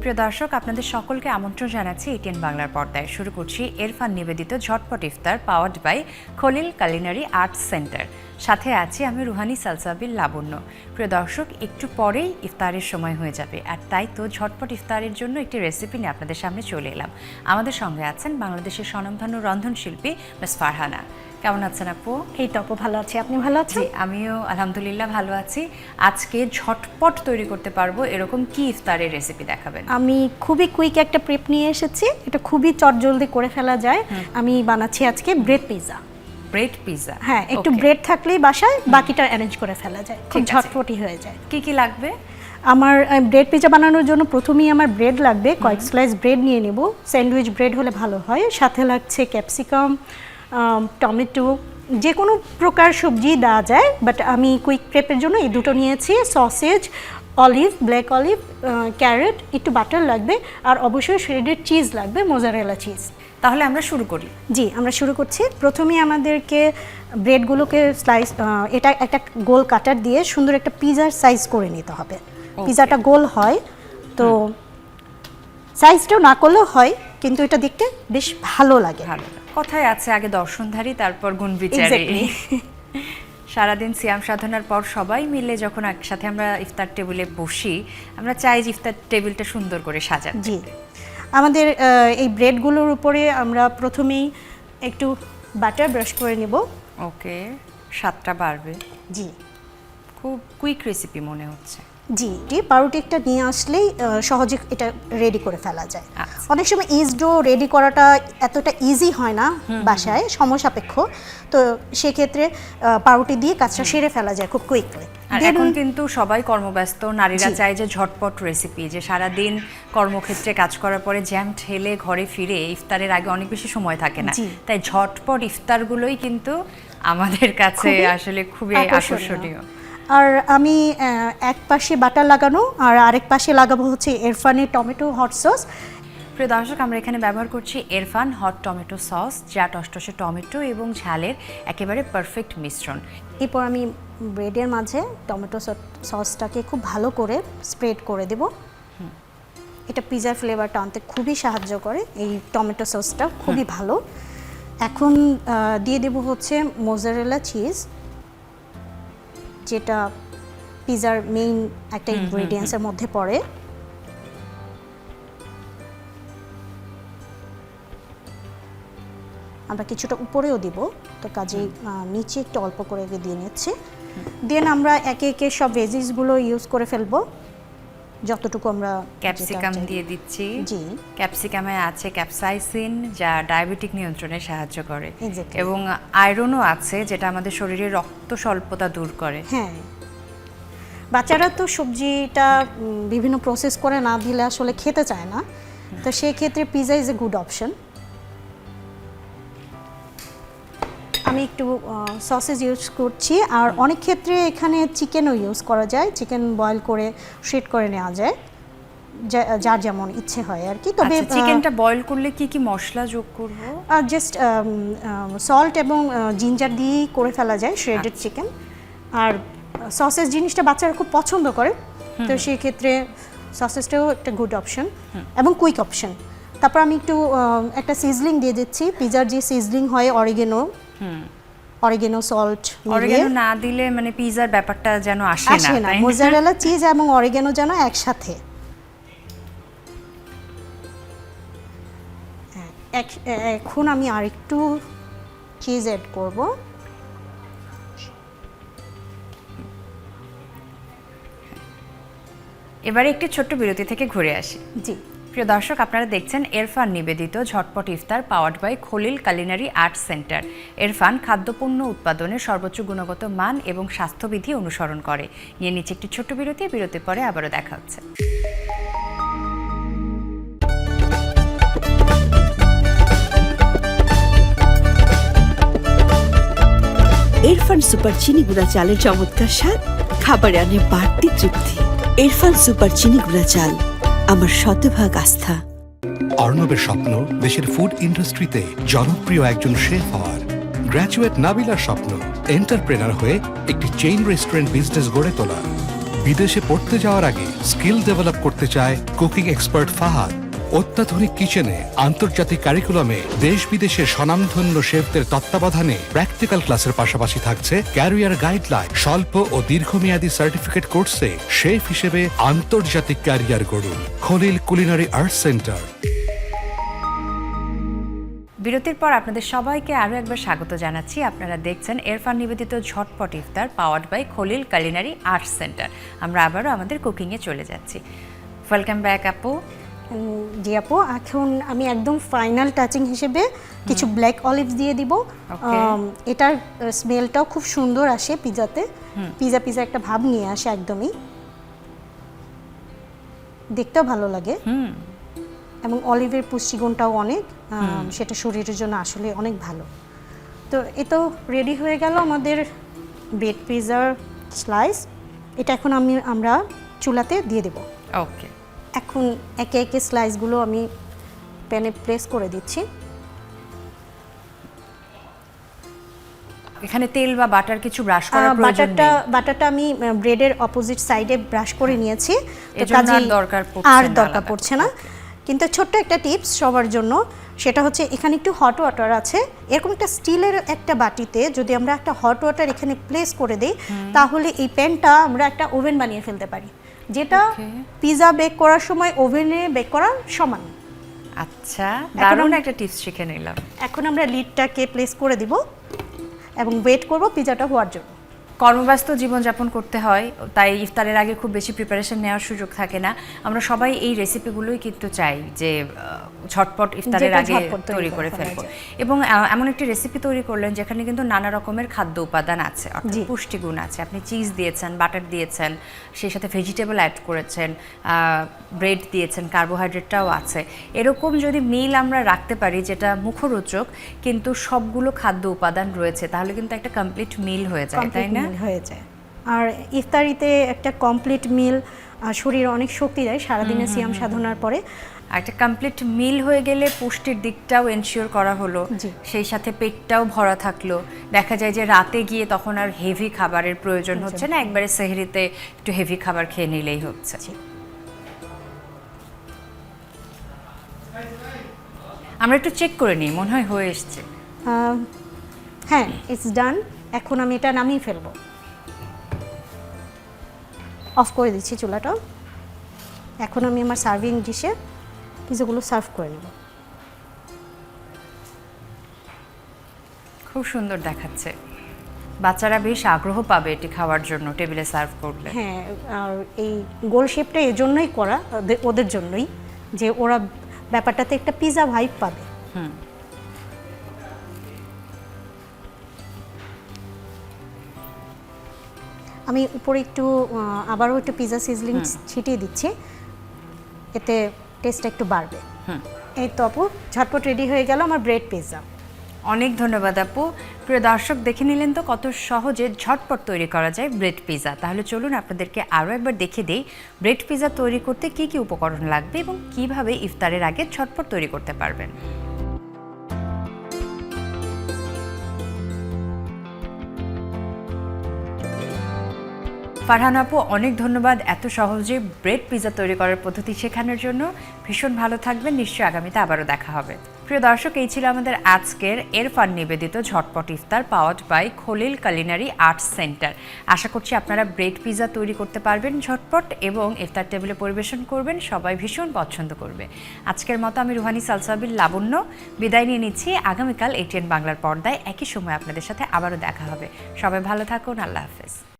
প্রিয় দর্শক, আপনাদের সকলকে আমন্ত্রণ জানাচ্ছি এটিএন বাংলার পর্দায়। শুরু করছি এরফান নিবেদিত ঝটপট ইফতার powered by Khalil culinary art centre সাথে আছি আমি রুহানি সালসাবিল লাবণ্য। প্রিয় দর্শক একটু পরেই ইফতারের সময় হয়ে যাবে। আর তাই তো ঝটপট ইফতারের জন্য একটি রেসিপি নিয়ে আপনাদের সামনে চলে এলাম। আমাদের সঙ্গে আছেন বাংলাদেশের স্বনামধন্য রন্ধনশিল্পী মিস ফারহানা। কেমন আছেন আপু? এই তো আপু ভালো আছি। আপনি ভালো আছেন? আমিও আলহামদুলিল্লাহ ভালো আছি। আজকে ঝটপট তৈরি করতে পারব এরকম কি ইফতারের রেসিপি দেখাবেন? আমি খুবই কুইক একটা প্রেপ নিয়ে এসেছি। এটা খুবই চটজলদি করে ফেলা যায়। আমি বানাচ্ছি আজকে ব্রেড পিৎজা ব্রেড পিৎজা হ্যাঁ একটু ব্রেড থাকলেই বাসায় বাকিটা অ্যারেঞ্জ করে ফেলা যায়। খুব ঠিক ঝটপটি হয়ে যায়। কি কি লাগবে? আমার ব্রেড পিৎজা বানানোর জন্য প্রথমেই আমার ব্রেড লাগবে কয়েক স্লাইস ব্রেড নিয়ে নেব। স্যান্ডউইচ ব্রেড হলে ভালো হয়। সাথে লাগছে ক্যাপসিকাম টমেটো যে কোনো প্রকার সবজি দেওয়া যায় বাট আমি কুইক প্রেপের জন্য এই দুটো নিয়েছি। Sausage olive black olive carrot একটু বাটার লাগবে। আর অবশ্যই শ্রেডেড চিজ লাগবে মোজারেলা চিজ তাহলে আমরা শুরু করি। জি আমরা শুরু করছি। প্রথমেই আমাদেরকে ব্রেডগুলোকে স্লাইস এটা একটা গোল কাটার দিয়ে সুন্দর একটা পিজার সাইজ করে নিতে হবে। পিজাটা গোল হয় তো সাইজটাও না করলেও হয় কিন্তু এটা দেখতে বেশ ভালো লাগে। কথায় আছে আগে দর্শনধারী তারপর গুণ বিচারে. সারাদিন সিয়াম সাধনার পর সবাই মিলে যখন একসাথে আমরা ইফতার টেবিলে বসি আমরা চাই যে ইফতার টেবিলটা সুন্দর করে সাজান জি। আমাদের এই ব্রেডগুলোর উপরে আমরা প্রথমেই একটু বাটার ব্রাশ করে নেব। ওকে সাতটা বাড়বে। জি। খুব কুইক রেসিপি মনে হচ্ছে। জি জি পাউরুটি একটা নিয়ে আসলেই সহজে এটা রেডি করে ফেলা যায়। আচ্ছা। অনেক সময় ইজ ডো রেডি করাটা এতটা ইজি হয় না বাসায় সময় সাপেক্ষ তো সেক্ষেত্রে পাউরুটি দিয়ে কাজটা সেরে ফেলা যায় খুব কুইকলি আর এখন কিন্তু সবাই কর্মব্যস্ত নারীরা চায় যে ঝটপট রেসিপি যে সারা দিন কর্মক্ষেত্রে কাজ করার পরে জ্যাম ঠেলে ঘরে ফিরে ইফতারের আগে অনেক বেশি সময় থাকে না। তাই ঝটপট ইফতারগুলোই কিন্তু আমাদের কাছে আসলে খুবই আকর্ষণীয়। আর আমি এক পাশে বাটার লাগানো আর আরেক পাশে লাগাবো হচ্ছে এরফানের টমেটো হট সস প্রিয় দর্শক আমরা এখানে ব্যবহার করছি এরফান হট টমেটো সস যা টসটসে টমেটো এবং ঝালের একেবারে পারফেক্ট মিশ্রণ। এরপর আমি ব্রেডের মাঝে টমেটো সসটাকে খুব ভালো করে স্প্রেড করে দেব। এটা পিজার ফ্লেভারটা আনতে খুবই সাহায্য করে এই টমেটো সসটা খুবই ভালো। এখন দিয়ে দেব হচ্ছে মোজারেলা চিজ যেটা পিজার মেইন একটা ইনগ্রেডিয়েন্টসের মধ্যে পড়ে। আমরা কিছুটা উপরেও দিব তো কাজেই আহ, নিচে একটু অল্প করে দিয়ে নিচ্ছি। দেন আমরা একে একে সব ভেজিসগুলো ইউজ করে ফেলব। যতটুকু আমরা ক্যাপসিকাম দিয়ে দিচ্ছি। জি। ক্যাপসিকামে আছে ক্যাপসাইসিন যা ডায়াবেটিক নিয়ন্ত্রণে সাহায্য করে। এবং আয়রনও আছে যেটা আমাদের শরীরে রক্ত স্বল্পতা দূর করে। হ্যাঁ। বাচ্চারা তো সবজিটা বিভিন্ন প্রসেস করে না দিলে আসলে খেতে চায় না। তো সেই ক্ষেত্রে pizza is a good option আমি একটু সসেজ ইউজ করছি। আর অনেক ক্ষেত্রে এখানে চিকেনও ইউজ করা যায়। চিকেন বয়েল করে শ্রেড করে নেওয়া যায়। যার যেমন ইচ্ছে হয় আর কি। তবে আচ্ছা চিকেনটা বয়েল করলে কি কি মশলা যোগ করব? জাস্ট সল্ট এবং জিঞ্জার দিয়েই করে ফেলা যায় শ্রেডেড চিকেন আর সসেস জিনিসটা বাচ্চারা খুব পছন্দ করে। তো সেই ক্ষেত্রে সসেসটাও একটা গুড অপশন এবং কুইক অপশন তারপর আমি একটু একটা সিজলিং দিয়ে দিচ্ছি। পিজার যে সিজলিং হয় অরিগেনো অরিগেনো সল্ট অরিগানো না দিলে মানে পিজার ব্যাপারটা যেন আসে না আসে না। মোজারেলা চিজ এবং অরিগেনো যেন একসাথে। এখন আমি আরেকটু চিজ অ্যাড করব। এবারে একটি ছোট্ট বিরতি থেকে ঘুরে আসি। জি। প্রিয় দর্শক, আপনারা দেখছেন এরফান নিবেদিত ঝটপট ইফতার powered by Khalil culinary art centre Erfan খাদ্যপণ্য উৎপাদনে সর্বোচ্চ গুণগত মান এবং স্বাস্থ্যবিধি অনুসরণ করে। নিয়ে নিচ্ছে একটি ছোট্ট বিরতি বিরতির পরে আবারও দেখা হচ্ছে। ইরফান সুপার চিনি গুঁড়া চালের চমৎকার স্বাদ, খাবারে আনে বাড়তি তৃপ্তি। এরফান সুপার চিনি গুঁড়া চাল আমার শতভাগ আস্থা। অর্ণবের স্বপ্ন দেশের ফুড ইন্ডাস্ট্রিতে জনপ্রিয় একজন শেফ হওয়ার। গ্র্যাজুয়েট নাবিলার স্বপ্ন এন্টারপ্রেনার হয়ে একটি চেইন রেস্টুরেন্ট বিজনেস গড়ে তোলা। বিদেশে পড়তে যাওয়ার আগে স্কিল ডেভেলপ করতে চায় কুকিং এক্সপার্ট ফাহাদ। অত্যাধুনিক কিচেনে আন্তর্জাতিক কারিকুলামে দেশ বিদেশের স্বনামধন্য শেফদের তত্ত্বাবধানে প্র্যাকটিক্যাল ক্লাসের পাশাপাশি থাকছে ক্যারিয়ার গাইডলাইন। স্বল্প ও দীর্ঘমেয়াদী সার্টিফিকেট কোর্সে শেফ হিসেবে আন্তর্জাতিক career গড়ুন। Khalil culinary art centre. বিরতির পর আপনাদের সবাইকে আরও একবার স্বাগত জানাচ্ছি। আপনারা দেখছেন এরফান নিবেদিত ঝটপট ইফতার powered by Khalil culinary arts centre. আমরা আবারও আমাদের কুকিংয়ে চলে যাচ্ছি। ওয়েলকাম ব্যাক আপু। জি আপু। এখন আমি একদম ফাইনাল টাচিং হিসেবে কিছু ব্ল্যাক অলিভস দিয়ে দিব। এটার স্মেলটাও খুব সুন্দর আসে পিজাতে পিজা পিজা একটা ভাব নিয়ে আসে একদমই। দেখতেও ভালো লাগে। এবং অলিভের পুষ্টিগুণটাও অনেক। সেটা শরীরের জন্য আসলে অনেক ভালো। তো এ তো রেডি হয়ে গেল আমাদের ব্রেড পিজার স্লাইস এটা এখন আমি আমরা চুলাতে দিয়ে দেবো। ওকে এখন একে একে স্লাইসগুলো আমি প্যানে প্লেস করে দিচ্ছি। এখানে তেল বা বাটার কিছু ব্রাশ করার প্রয়োজন বাটারটা নেই। বাটারটা আমি ব্রেডের অপোজিট সাইডে ব্রাশ করে নিয়েছি। তো আর দরকার পড়ছে আর দরকার পড়ছে না। কিন্তু ছোট্ট একটা টিপস সবার জন্য সেটা হচ্ছে এখানে একটু হট ওয়াটার আছে। এরকম একটা স্টিলের একটা বাটিতে যদি আমরা একটা হট ওয়াটার এখানে প্লেস করে দিই তাহলে এই প্যানটা আমরা একটা ওভেন বানিয়ে ফেলতে পারি। যেটা. পিজা বেক করার সময় ওভেনে বেক করার সমান। আচ্ছা দারুণ একটা টিপস শিখে নিলাম। এখন আমরা লিডটাকে প্লেস করে দিব এবং ওয়েট করব পিজাটা হওয়ার জন্য। কর্মব্যস্ত জীবনযাপন করতে হয় তাই ইফতারের আগে খুব বেশি প্রিপারেশন নেওয়ার সুযোগ থাকে না। আমরা সবাই এই রেসিপিগুলোই কিন্তু চাই যে ঝটপট ইফতারের আগে তৈরি করে করে ফেলা ফেলব। এবং এমন একটি রেসিপি তৈরি করলেন যেখানে কিন্তু নানা রকমের খাদ্য উপাদান আছে অর্থাৎ। পুষ্টিগুণ আছে। আপনি চিজ দিয়েছেন বাটার দিয়েছেন সেই সাথে ভেজিটেবল অ্যাড করেছেন ব্রেড দিয়েছেন কার্বোহাইড্রেটটাও আছে। এরকম যদি মিল আমরা রাখতে পারি যেটা মুখরোচক কিন্তু সবগুলো খাদ্য উপাদান রয়েছে তাহলে কিন্তু একটা কমপ্লিট মিল হয়ে যায় তাই না? মিল হয়ে যায়। আর ইফতারিতে একটা কমপ্লিট মিল শরীরে অনেক শক্তি দেয় সারাদিনের সিয়াম সাধনার পরে। একটা কমপ্লিট মিল হয়ে গেলে পুষ্টির দিকটাও এনশিওর করা হলো। সেই সাথে পেটটাও ভরা থাকল। দেখা যায় যে রাতে গিয়ে তখন আর হেভি খাবারের প্রয়োজন হচ্ছে না একবারে সেহরিতে একটু হেভি খাবার খেয়ে নিলেই হচ্ছে। আমরা একটু চেক করে নিই মনে হয় হয়ে এসছে। হ্যাঁ ইটস ডান এখন আমি এটা নামিয়ে ফেলব। অফ করে দিচ্ছি চুলাটা। এখন আমি আমার সার্ভিং ডিশে পিজাগুলো সার্ভ করে নেব। খুব সুন্দর দেখাচ্ছে। বাচ্চারা বেশ আগ্রহ পাবে এটি খাওয়ার জন্য টেবিলে সার্ভ করলে। হ্যাঁ আর এই গোল শেপটা এই জন্যই করা ওদের- জন্যই যে ওরা ব্যাপারটাতে একটা পিজা ভাইব পাবে। আমি উপরে একটু আবারও একটু পিজা সিজলিং ছিটিয়ে দিচ্ছি। এতে টেস্টটা একটু বাড়বে। এই তো আপু ঝটপট রেডি হয়ে গেল আমার ব্রেড পিৎজা অনেক ধন্যবাদ আপু। প্রিয় দর্শক দেখে নিলেন তো কত সহজে ঝটপট তৈরি করা যায় ব্রেড পিজা তাহলে চলুন আপনাদেরকে আরও একবার দেখে দিই ব্রেড পিৎজা তৈরি করতে কি কি উপকরণ লাগবে এবং কীভাবে ইফতারের আগে ঝটপট তৈরি করতে পারবেন। ফারহান আপু, অনেক ধন্যবাদ এত সহজে ব্রেড পিৎজা তৈরি করার পদ্ধতি শেখানোর জন্য। ভীষণ ভালো থাকবেন, নিশ্চয়ই আগামীতে আবারও দেখা হবে। প্রিয় দর্শক, এই ছিল আমাদের আজকের এরফান নিবেদিত ঝটপট ইফতার powered by Khalil culinary arts centre. আশা করছি আপনারা ব্রেড পিৎজা তৈরি করতে পারবেন ঝটপট এবং ইফতার টেবিলে পরিবেশন করবেন, সবাই ভীষণ পছন্দ করবে। আজকের মতো আমি রুহানি সালসাবিল লাবণ্য বিদায় নিয়ে নিচ্ছি। আগামীকাল এটিএন বাংলার পর্দায় একই সময় আপনাদের সাথে আবারও দেখা হবে। সবাই ভালো থাকুন, আল্লাহ হাফেজ।